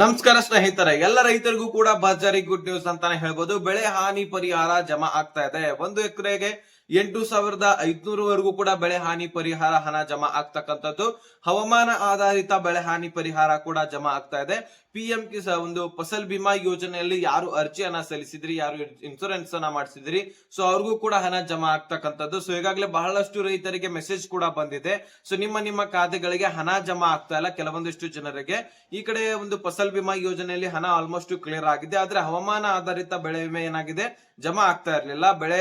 ನಮಸ್ಕಾರ ಸ್ನೇಹಿತರೆ, ಎಲ್ಲ ರೈತರಿಗೂ ಕೂಡ ಬಜಾರಿ ಗುಡ್ ನ್ಯೂಸ್ ಅಂತಾನೆ ಹೇಳ್ಬೋದು. ಬೆಳೆ ಹಾನಿ ಪರಿಹಾರ ಜಮಾ ಆಗ್ತಾ ಇದೆ. ಒಂದು ಎಕರೆಗೆ ಎಂಟು ಸಾವಿರದ ಐದ್ನೂರವರೆಗೂ ಕೂಡ ಬೆಳೆ ಹಾನಿ ಪರಿಹಾರ ಹಣ ಜಮಾ ಆಗ್ತಕ್ಕಂಥದ್ದು. ಹವಾಮಾನ ಆಧಾರಿತ ಬೆಳೆ ಹಾನಿ ಪರಿಹಾರ ಕೂಡ ಜಮಾ ಆಗ್ತಾ ಇದೆ. ಪಿ ಎಂ ಕಿಸ ಒಂದು ಫಸಲ್ ಬಿಮಾ ಯೋಜನೆಯಲ್ಲಿ ಯಾರು ಅರ್ಜಿಯನ್ನ ಸಲ್ಲಿಸಿದ್ರಿ, ಯಾರು ಇನ್ಸೂರೆನ್ಸ್ ಅನ್ನ ಮಾಡಿಸಿದ್ರಿ ಸೊ ಅವ್ರಿಗೂ ಕೂಡ ಹಣ ಜಮಾ ಆಗ್ತಕ್ಕಂಥದ್ದು. ಸೊ ಈಗಾಗಲೇ ಬಹಳಷ್ಟು ರೈತರಿಗೆ ಮೆಸೇಜ್ ಕೂಡ ಬಂದಿದೆ. ಸೊ ನಿಮ್ಮ ನಿಮ್ಮ ಖಾತೆಗಳಿಗೆ ಹಣ ಜಮಾ ಆಗ್ತಾ ಇಲ್ಲ ಕೆಲವೊಂದಿಷ್ಟು ಜನರಿಗೆ. ಈ ಕಡೆ ಒಂದು ಫಸಲ್ ಬಿಮಾ ಯೋಜನೆಯಲ್ಲಿ ಹಣ ಆಲ್ಮೋಸ್ಟ್ ಕ್ಲಿಯರ್ ಆಗಿದೆ. ಆದ್ರೆ ಹವಾಮಾನ ಆಧಾರಿತ ಬೆಳೆ ವಿಮೆ ಏನಾಗಿದೆ? ಜಮಾ ಆಗ್ತಾ ಇರಲಿಲ್ಲ. ಬೆಳೆ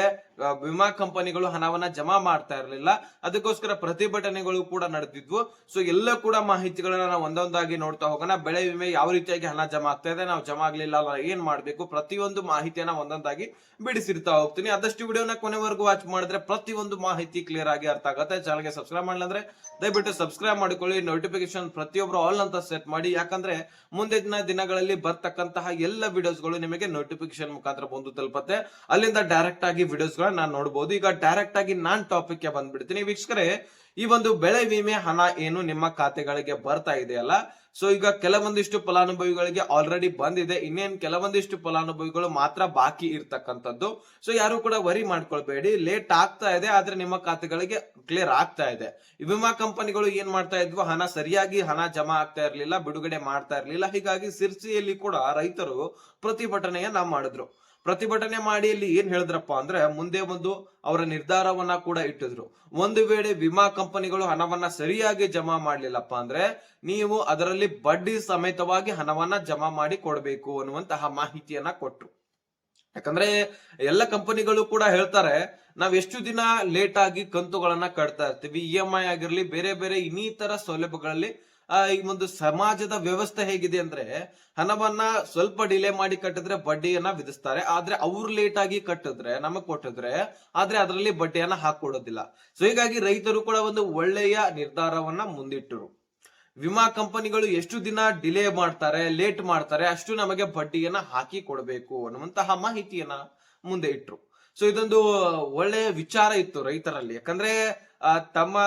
ವಿಮಾ ಕಂಪನಿಗಳು ಹಣವನ್ನ ಜಮಾ ಮಾಡ್ತಾ ಇರಲಿಲ್ಲ. ಅದಕ್ಕೋಸ್ಕರ ಪ್ರತಿಭಟನೆಗಳು ಕೂಡ ನಡೆದಿದ್ವು. ಸೊ ಎಲ್ಲ ಕೂಡ ಮಾಹಿತಿಗಳನ್ನ ಒಂದೊಂದಾಗಿ ನೋಡ್ತಾ ಹೋಗೋಣ. ಬೆಳೆ ವಿಮೆ ಯಾವ ರೀತಿಯಾಗಿ ಹಣ ಜಮಾ ಆಗ್ತಾ ಇದೆ. ನಾವು ಜಮಾ ಆಗ್ಲಿಲ್ಲ ಏನ್ ಮಾಡ್ಬೇಕು? ಪ್ರತಿಯೊಂದು ಮಾಹಿತಿಯನ್ನ ಒಂದೊಂದಾಗಿ ಬಿಡಿಸಿರ್ತಾ ಹೋಗ್ತೀನಿ. ಆದಷ್ಟು ವಿಡಿಯೋನ ಕೊನೆವರೆಗೂ ವಾಚ್ ಮಾಡಿದ್ರೆ ಪ್ರತಿಯೊಂದು ಮಾಹಿತಿ ಕ್ಲಿಯರ್ ಆಗಿ ಅರ್ಥ ಆಗುತ್ತೆ. ಚಾನಲ್ಗೆ ಸಬ್ಸ್ಕ್ರೈಬ್ ಮಾಡಿಲ್ಲ ದಯವಿಟ್ಟು ಸಬ್ಸ್ಕ್ರೈಬ್ ಮಾಡಿಕೊಳ್ಳಿ. ನೋಟಿಫಿಕೇಶನ್ ಪ್ರತಿಯೊಬ್ರು ಆಲ್ ಅಂತ ಸೆಟ್ ಮಾಡಿ. ಯಾಕಂದ್ರೆ ಮುಂದಿನ ದಿನಗಳಲ್ಲಿ ಬರ್ತಕ್ಕಂತಹ ಎಲ್ಲ ವಿಡಿಯೋಸ್ಗಳು ನಿಮಗೆ ನೋಟಿಫಿಕೇಶನ್ ಮುಖಾಂತರ ಬಂದು ತಲುಪತ್ತೆ. ಅಲ್ಲಿಂದ ಡೈರೆಕ್ಟ್ ಆಗಿ ವಿಡಿಯೋಸ್ ಗಳನ್ನ ನಾನು ನೋಡಬಹುದು ಈಗ ಡೈರೆಕ್ಟ್ ಆಗಿ ನಾನ್ ಟಾಪಿಕ್ಗೆ ಬಂದ್ಬಿಡ್ತೀನಿ. ವೀಕ್ಷಕರೇ ಈ ಒಂದು ಬೆಳೆ ವಿಮೆ ಹಣ ಏನು ನಿಮ್ಮ ಖಾತೆಗಳಿಗೆ ಬರ್ತಾ ಇದೆಯಲ್ಲ? ಸೊ ಈಗ ಕೆಲವೊಂದಿಷ್ಟು ಫಲಾನುಭವಿಗಳಿಗೆ ಆಲ್ರೆಡಿ ಬಂದಿದೆ. ಇನ್ನೇನ್ ಕೆಲವೊಂದಿಷ್ಟು ಫಲಾನುಭವಿಗಳು ಮಾತ್ರ ಬಾಕಿ ಇರ್ತಕ್ಕಂಥದ್ದು. ಸೊ ಯಾರು ಕೂಡ ವರಿ ಮಾಡ್ಕೊಳ್ಬೇಡಿ. ಲೇಟ್ ಆಗ್ತಾ ಇದೆ, ಆದ್ರೆ ನಿಮ್ಮ ಖಾತೆಗಳಿಗೆ ಕ್ಲಿಯರ್ ಆಗ್ತಾ ಇದೆ. ವಿಮಾ ಕಂಪನಿಗಳು ಏನ್ ಮಾಡ್ತಾ ಇದ್ವು? ಹಣ ಸರಿಯಾಗಿ ಹಣ ಜಮಾ ಆಗ್ತಾ ಇರ್ಲಿಲ್ಲ, ಬಿಡುಗಡೆ ಮಾಡ್ತಾ ಇರ್ಲಿಲ್ಲ. ಹೀಗಾಗಿ ಸಿರ್ಸಿಯಲ್ಲಿ ಕೂಡ ರೈತರು ಪ್ರತಿಭಟನೆಯನ್ನ ಮಾಡಿದ್ರು. ಪ್ರತಿಭಟನೆ ಮಾಡಿ ಇಲ್ಲಿ ಏನ್ ಹೇಳಿದ್ರಪ್ಪ ಅಂದ್ರೆ ಮುಂದೆ ಒಂದು ಅವರ ನಿರ್ಧಾರವನ್ನ ಕೂಡ ಇಟ್ಟಿದ್ರು. ಒಂದು ವೇಳೆ ವಿಮಾ ಕಂಪನಿಗಳು ಹಣವನ್ನ ಸರಿಯಾಗಿ ಜಮಾ ಮಾಡ್ಲಿಲ್ಲಪ್ಪ ಅಂದ್ರೆ ನೀವು ಅದರಲ್ಲಿ ಬಡ್ಡಿ ಸಮೇತವಾಗಿ ಹಣವನ್ನ ಜಮಾ ಮಾಡಿ ಕೊಡಬೇಕು ಅನ್ನುವಂತಹ ಮಾಹಿತಿಯನ್ನ ಕೊಟ್ರು. ಯಾಕಂದ್ರೆ ಎಲ್ಲ ಕಂಪನಿಗಳು ಕೂಡ ಹೇಳ್ತಾರೆ, ನಾವ್ ಎಷ್ಟು ದಿನ ಲೇಟ್ ಆಗಿ ಕಂತುಗಳನ್ನ ಕಟ್ತಾ ಇರ್ತೀವಿ, ಇ ಎಂ ಐ ಆಗಿರ್ಲಿ, ಬೇರೆ ಬೇರೆ ಇನ್ನಿತರ ಸೌಲಭ್ಯಗಳಲ್ಲಿ ಆ, ಈ ಒಂದು ಸಮಾಜದ ವ್ಯವಸ್ಥೆ ಹೇಗಿದೆ ಅಂದ್ರೆ ಹಣವನ್ನ ಸ್ವಲ್ಪ ಡಿಲೇ ಮಾಡಿ ಕಟ್ಟಿದ್ರೆ ಬಡ್ಡಿಯನ್ನ ವಿಧಿಸ್ತಾರೆ. ಆದ್ರೆ ಅವ್ರು ಲೇಟ್ ಆಗಿ ಕಟ್ಟಿದ್ರೆ ನಮಗ್ ಕೊಟ್ಟಿದ್ರೆ ಆದ್ರೆ ಅದರಲ್ಲಿ ಬಡ್ಡಿಯನ್ನ ಹಾಕೊಡೋದಿಲ್ಲ. ಸೊ ಹೀಗಾಗಿ ರೈತರು ಕೂಡ ಒಂದು ಒಳ್ಳೆಯ ನಿರ್ಧಾರವನ್ನ ಮುಂದಿಟ್ಟರು. ವಿಮಾ ಕಂಪನಿಗಳು ಎಷ್ಟು ದಿನ ಡಿಲೇ ಮಾಡ್ತಾರೆ ಲೇಟ್ ಮಾಡ್ತಾರೆ ಅಷ್ಟು ನಮಗೆ ಬಡ್ಡಿಯನ್ನ ಹಾಕಿ ಕೊಡಬೇಕು ಅನ್ನುವಂತಹ ಮಾಹಿತಿಯನ್ನ ಮುಂದೆ ಇಟ್ರು. ಸೊ ಇದೊಂದು ಒಳ್ಳೆಯ ವಿಚಾರ ಇತ್ತು ರೈತರಲ್ಲಿ. ಯಾಕಂದ್ರೆ ತಮ್ಮ,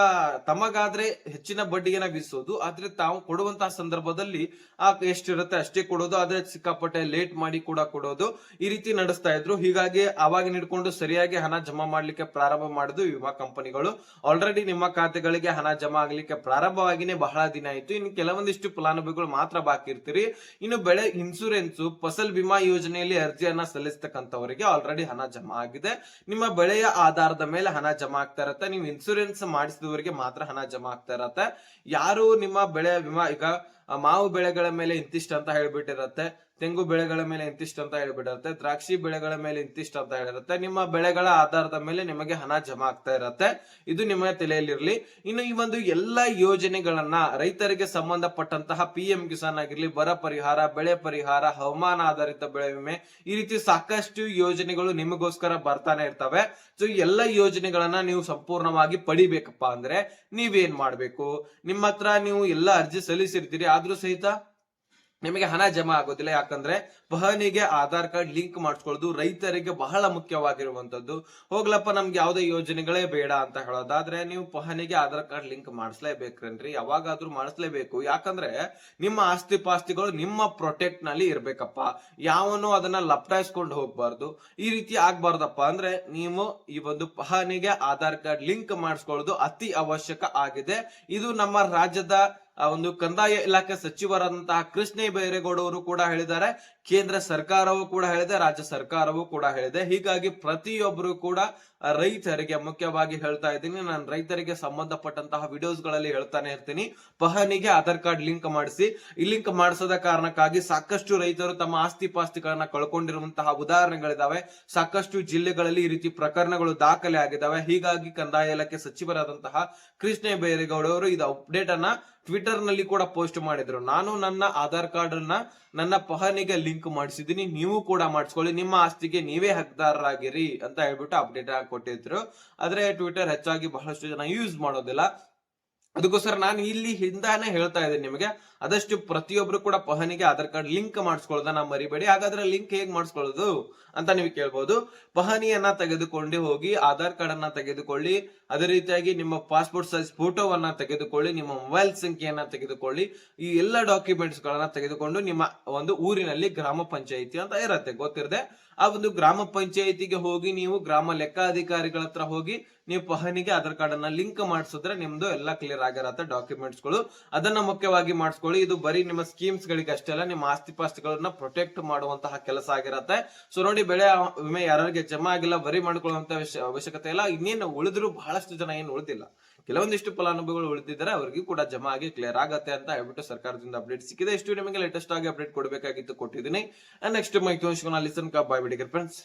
ತಮಗಾದ್ರೆ ಹೆಚ್ಚಿನ ಬಡ್ಡಿಯನ್ನ ವಿಧಿಸೋದು ಆದ್ರೆ ತಾವು ಕೊಡುವಂತಹ ಸಂದರ್ಭದಲ್ಲಿ ಆ, ಎಷ್ಟಿರುತ್ತೆ ಅಷ್ಟೇ ಕೊಡೋದು, ಆದ್ರೆ ಸಿಕ್ಕಾಪಟ್ಟೆ ಲೇಟ್ ಮಾಡಿ ಕೂಡ ಕೊಡೋದು, ಈ ರೀತಿ ನಡೆಸ್ತಾ ಇದ್ರು. ಹೀಗಾಗಿ ಅವಾಗ ಹಿಡ್ಕೊಂಡು ಸರಿಯಾಗಿ ಹಣ ಜಮಾ ಮಾಡ್ಲಿಕ್ಕೆ ಪ್ರಾರಂಭ ಮಾಡುದು ವಿಮಾ ಕಂಪನಿಗಳು. ಆಲ್ರೆಡಿ ನಿಮ್ಮ ಖಾತೆಗಳಿಗೆ ಹಣ ಜಮಾ ಆಗ್ಲಿಕ್ಕೆ ಪ್ರಾರಂಭವಾಗಿನೇ ಬಹಳ ದಿನ ಆಯ್ತು. ಇನ್ನು ಕೆಲವೊಂದಿಷ್ಟು ಫಲಾನುಭವಿಗಳು ಮಾತ್ರ ಬಾಕಿ ಇರ್ತೀರಿ. ಇನ್ನು ಬೆಳೆ ಇನ್ಸೂರೆನ್ಸ್ ಫಸಲ್ ಬಿಮಾ ಯೋಜನೆಯಲ್ಲಿ ಅರ್ಜಿಯನ್ನ ಸಲ್ಲಿಸ್ತಕ್ಕಂಥವರಿಗೆ ಆಲ್ರೆಡಿ ಹಣ ಜಮಾ ಆಗಿದೆ. ನಿಮ್ಮ ಬೆಳೆಯ ಆಧಾರದ ಮೇಲೆ ಹಣ ಜಮಾ ಆಗ್ತಾ ಇರತ್ತೆ. ನೀವು ಇನ್ಸೂರೆನ್ಸ್ ಮಾಡಿಸಿದವರಿಗೆ ಮಾತ್ರ ಹಣ ಜಮಾ ಆಗ್ತಾ ಇರತ್ತೆ. ಯಾರು ನಿಮ್ಮ ಬೆಳೆ ವಿಮಾ, ಈಗ ಮಾವು ಬೆಳೆಗಳ ಮೇಲೆ ಇಂತಿಷ್ಟು ಅಂತ ಹೇಳ್ಬಿಟ್ಟಿರತ್ತೆ. ತೆಂಗು ಬೆಳೆಗಳ ಮೇಲೆ ಇಂತಿಷ್ಟು ಅಂತ ಹೇಳ್ಬಿಟ್ಟಿರುತ್ತೆ ದ್ರಾಕ್ಷಿ ಬೆಳೆಗಳ ಮೇಲೆ ಇಂತಿಷ್ಟು ಅಂತ ಹೇಳಿರುತ್ತೆ ನಿಮ್ಮ ಬೆಳೆಗಳ ಆಧಾರದ ಮೇಲೆ ನಿಮಗೆ ಹಣ ಜಮಾ ಆಗ್ತಾ ಇರತ್ತೆ. ಇದು ನಿಮ್ಮ ತಲೆಯಲ್ಲಿರ್ಲಿ. ಇನ್ನು ಈ ಒಂದು ಎಲ್ಲ ಯೋಜನೆಗಳನ್ನ ರೈತರಿಗೆ ಸಂಬಂಧಪಟ್ಟಂತಹ ಪಿ ಎಂ ಕಿಸಾನ್ ಆಗಿರ್ಲಿ, ಬರ ಪರಿಹಾರ, ಬೆಳೆ ಪರಿಹಾರ, ಹವಾಮಾನ ಆಧಾರಿತ ಬೆಳೆ ವಿಮೆ, ಈ ರೀತಿ ಸಾಕಷ್ಟು ಯೋಜನೆಗಳು ನಿಮಗೋಸ್ಕರ ಬರ್ತಾನೆ ಇರ್ತವೆ. ಸೊ ಎಲ್ಲ ಯೋಜನೆಗಳನ್ನ ನೀವು ಸಂಪೂರ್ಣವಾಗಿ ಪಡಿಬೇಕಪ್ಪ ಅಂದ್ರೆ ನೀವೇನ್ ಮಾಡ್ಬೇಕು? ನಿಮ್ಮ ಹತ್ರ ನೀವು ಎಲ್ಲ ಅರ್ಜಿ ಸಲ್ಲಿಸಿರ್ತೀರಿ, ಆದ್ರೂ ಸಹಿತ ನಿಮಗೆ ಹಣ ಜಮಾ ಆಗೋದಿಲ್ಲ. ಯಾಕಂದ್ರೆ ಪಹನಿಗೆ ಆಧಾರ್ ಕಾರ್ಡ್ ಲಿಂಕ್ ಮಾಡಿಸ್ಕೊಳ್ಳೋದು ರೈತರಿಗೆ ಬಹಳ ಮುಖ್ಯವಾಗಿರುವಂತದ್ದು ಹೋಗ್ಲಪ್ಪ, ನಮ್ಗೆ ಯಾವುದೇ ಯೋಜನೆಗಳೇ ಬೇಡ ಅಂತ ಹೇಳೋದಾದ್ರೆ ನೀವು ಪಹನಿಗೆ ಆಧಾರ್ ಕಾರ್ಡ್ ಲಿಂಕ್ ಮಾಡಿಸ್ಲೇಬೇಕ್ರಿ ಯಾವಾಗಾದ್ರೂ ಮಾಡಿಸ್ಲೇಬೇಕು. ಯಾಕಂದ್ರೆ ನಿಮ್ಮ ಆಸ್ತಿ ಪಾಸ್ತಿಗಳು ನಿಮ್ಮ ಪ್ರೊಟೆಕ್ಟ್ನಲ್ಲಿ ಇರ್ಬೇಕಪ್ಪ. ಯಾವನು ಅದನ್ನ ಲಪ್ಟಾಯಿಸ್ಕೊಂಡು ಹೋಗ್ಬಾರ್ದು. ಈ ರೀತಿ ಆಗ್ಬಾರ್ದಪ್ಪ ಅಂದ್ರೆ ನೀವು ಈ ಒಂದು ಪಹನಿಗೆ ಆಧಾರ್ ಕಾರ್ಡ್ ಲಿಂಕ್ ಮಾಡಿಸ್ಕೊಳ್ಳೋದು ಅತಿ ಅವಶ್ಯಕ ಆಗಿದೆ. ಇದು ನಮ್ಮ ರಾಜ್ಯದ ಆ ಒಂದು ಕಂದಾಯ ಇಲಾಖೆ ಸಚಿವರಾದಂತಹ ಕೃಷ್ಣ ಬೈರೇಗೌಡ ಅವರು ಕೂಡ ಹೇಳಿದ್ದಾರೆ. ಕೇಂದ್ರ ಸರ್ಕಾರವೂ ಕೂಡ ಹೇಳಿದೆ, ರಾಜ್ಯ ಸರ್ಕಾರವೂ ಕೂಡ ಹೇಳಿದೆ. ಹೀಗಾಗಿ ಪ್ರತಿಯೊಬ್ಬರು ಕೂಡ ರೈತರಿಗೆ ಮುಖ್ಯವಾಗಿ ಹೇಳ್ತಾ ಇದ್ದೀನಿ. ನಾನು ರೈತರಿಗೆ ಸಂಬಂಧಪಟ್ಟಂತಹ ವಿಡಿಯೋಸ್ಗಳಲ್ಲಿ ಹೇಳ್ತಾನೆ ಇರ್ತೀನಿ. ಪಹನಿಗೆ ಆಧಾರ್ ಕಾರ್ಡ್ ಲಿಂಕ್ ಮಾಡಿಸಿ. ಈ ಲಿಂಕ್ ಮಾಡಿಸದ ಕಾರಣಕ್ಕಾಗಿ ಸಾಕಷ್ಟು ರೈತರು ತಮ್ಮ ಆಸ್ತಿ ಪಾಸ್ತಿಗಳನ್ನ ಕಳ್ಕೊಂಡಿರುವಂತಹ ಉದಾಹರಣೆಗಳಿದಾವೆ. ಸಾಕಷ್ಟು ಜಿಲ್ಲೆಗಳಲ್ಲಿ ಈ ರೀತಿ ಪ್ರಕರಣಗಳು ದಾಖಲೆ ಆಗಿದ್ದಾವೆ ಹೀಗಾಗಿ ಕಂದಾಯ ಇಲಾಖೆ ಸಚಿವರಾದಂತಹ ಕೃಷ್ಣ ಬೈರೇಗೌಡ ಅವರು ಇದು ಅಪ್ಡೇಟ್ ಅನ್ನ ಟ್ವಿಟರ್ನಲ್ಲಿ ಕೂಡ ಪೋಸ್ಟ್ ಮಾಡಿದ್ರು. ನಾನು ನನ್ನ ಆಧಾರ್ ಕಾರ್ಡ್ ಅನ್ನ ನನ್ನ ಪಹನಿಗೆ ಲಿಂಕ್ ಮಾಡಿಸಿದೀನಿ. ನೀವು ಕೂಡ ಮಾಡಿಸ್ಕೊಳ್ಳಿ. ನಿಮ್ಮ ಆಸ್ತಿಗೆ ನೀವೇ ಹಕ್ದಾರರಾಗಿರಿ ಅಂತ ಹೇಳ್ಬಿಟ್ಟು ಅಪ್ಡೇಟ್ ಕೊಟ್ಟಿದ್ರು ಆದ್ರೆ ಟ್ವಿಟರ್ ಹೆಚ್ಚಾಗಿ ಬಹಳಷ್ಟು ಜನ ಯೂಸ್ ಮಾಡೋದಿಲ್ಲ. ಅದಕ್ಕೋಸ್ಕರ ನಾನು ಇಲ್ಲಿ ಹಿಂದಾನೆ ಹೇಳ್ತಾ ಇದ್ದೀನಿ ನಿಮಗೆ. ಆದಷ್ಟು ಪ್ರತಿಯೊಬ್ರು ಕೂಡ ಪಹನಿಗೆ ಆಧಾರ್ ಕಾರ್ಡ್ ಲಿಂಕ್ ಮಾಡಿಸ್ಕೊಳ್ಳೋದನ್ನ ಮರಿಬೇಡಿ. ಹಾಗಾದ್ರೆ ಲಿಂಕ್ ಹೇಗ್ ಮಾಡಿಸ್ಕೊಳ್ಳೋದು ಅಂತ ನೀವು ಕೇಳ್ಬೋದು. ಪಹನಿಯನ್ನ ತೆಗೆದುಕೊಂಡು ಹೋಗಿ, ಆಧಾರ್ ಕಾರ್ಡ್ ಅನ್ನ ತೆಗೆದುಕೊಳ್ಳಿ. ಅದೇ ರೀತಿಯಾಗಿ ನಿಮ್ಮ ಪಾಸ್ಪೋರ್ಟ್ ಸೈಜ್ ಫೋಟೋವನ್ನ ತೆಗೆದುಕೊಳ್ಳಿ, ನಿಮ್ಮ ಮೊಬೈಲ್ ಸಂಖ್ಯೆಯನ್ನ ತೆಗೆದುಕೊಳ್ಳಿ. ಈ ಎಲ್ಲ ಡಾಕ್ಯುಮೆಂಟ್ಸ್ ಗಳನ್ನ ತೆಗೆದುಕೊಂಡು ನಿಮ್ಮ ಒಂದು ಊರಿನಲ್ಲಿ ಗ್ರಾಮ ಪಂಚಾಯಿತಿ ಅಂತ ಇರತ್ತೆ, ಗೊತ್ತಿರದೆ? ಆ ಒಂದು ಗ್ರಾಮ ಪಂಚಾಯಿತಿಗೆ ಹೋಗಿ ನೀವು ಗ್ರಾಮ ಲೆಕ್ಕಾಧಿಕಾರಿಗಳ ಹತ್ರ ಹೋಗಿ ನೀವು ಪಹನಿಗೆ ಆಧಾರ್ ಕಾರ್ಡ್ ಅನ್ನ ಲಿಂಕ್ ಮಾಡಿಸಿದ್ರೆ ನಿಮ್ದು ಎಲ್ಲ ಕ್ಲಿಯರ್ ಆಗಿರತ್ತೆ ಡಾಕ್ಯುಮೆಂಟ್ಸ್ಗಳು. ಅದನ್ನ ಮುಖ್ಯವಾಗಿ ಮಾಡಿಸ್ಕೊಳ್ಳಿ. ಇದು ಬರೀ ನಿಮ್ಮ ಸ್ಕೀಮ್ಸ್ ಗಳಿಗೆ ಅಷ್ಟೇ ಅಲ್ಲ, ನಿಮ್ಮ ಆಸ್ತಿ ಪಾಸ್ತಿಗಳನ್ನ ಪ್ರೊಟೆಕ್ಟ್ ಮಾಡುವಂತಹ ಕೆಲಸ ಆಗಿರತ್ತೆ. ಸೊ ನೋಡಿ, ಬೆಳೆ ವಿಮೆ ಯಾರಿಗೆ ಜಮಾ ಆಗಿಲ್ಲ, ಬರಿ ಮಾಡ್ಕೊಳ್ಳುವಂತ ಅವಶ್ಯಕತೆ ಇಲ್ಲ. ಇನ್ನೇನು ಉಳಿದ್ರು ಬಹಳಷ್ಟು ಜನ ಏನು ಉಳಿದಿಲ್ಲ. ಕೆಲವೊಂದಿಷ್ಟು ಫಲಾನುಭವಿಗಳು ಉಳಿದಿದ್ದಾರೆ, ಅವರಿಗೆ ಕೂಡ ಜಮಾ ಆಗಿ ಕ್ಲಿಯರ್ ಆಗತ್ತೆ ಅಂತ ಹೇಳ್ಬಿಟ್ಟು ಸರ್ಕಾರದಿಂದ ಅಪ್ಡೇಟ್ ಸಿಕ್ಕಿದೆ. ಇಷ್ಟು ನಿಮಗೆ ಲೇಟೆಸ್ಟ್ ಆಗಿ ಅಪ್ಡೇಟ್ ಕೊಡಬೇಕಾಗಿತ್ತು ಕೊಟ್ಟಿದ್ದೀನಿ. Next mike listen cup boy ಬಿಡಿಗರ್ friends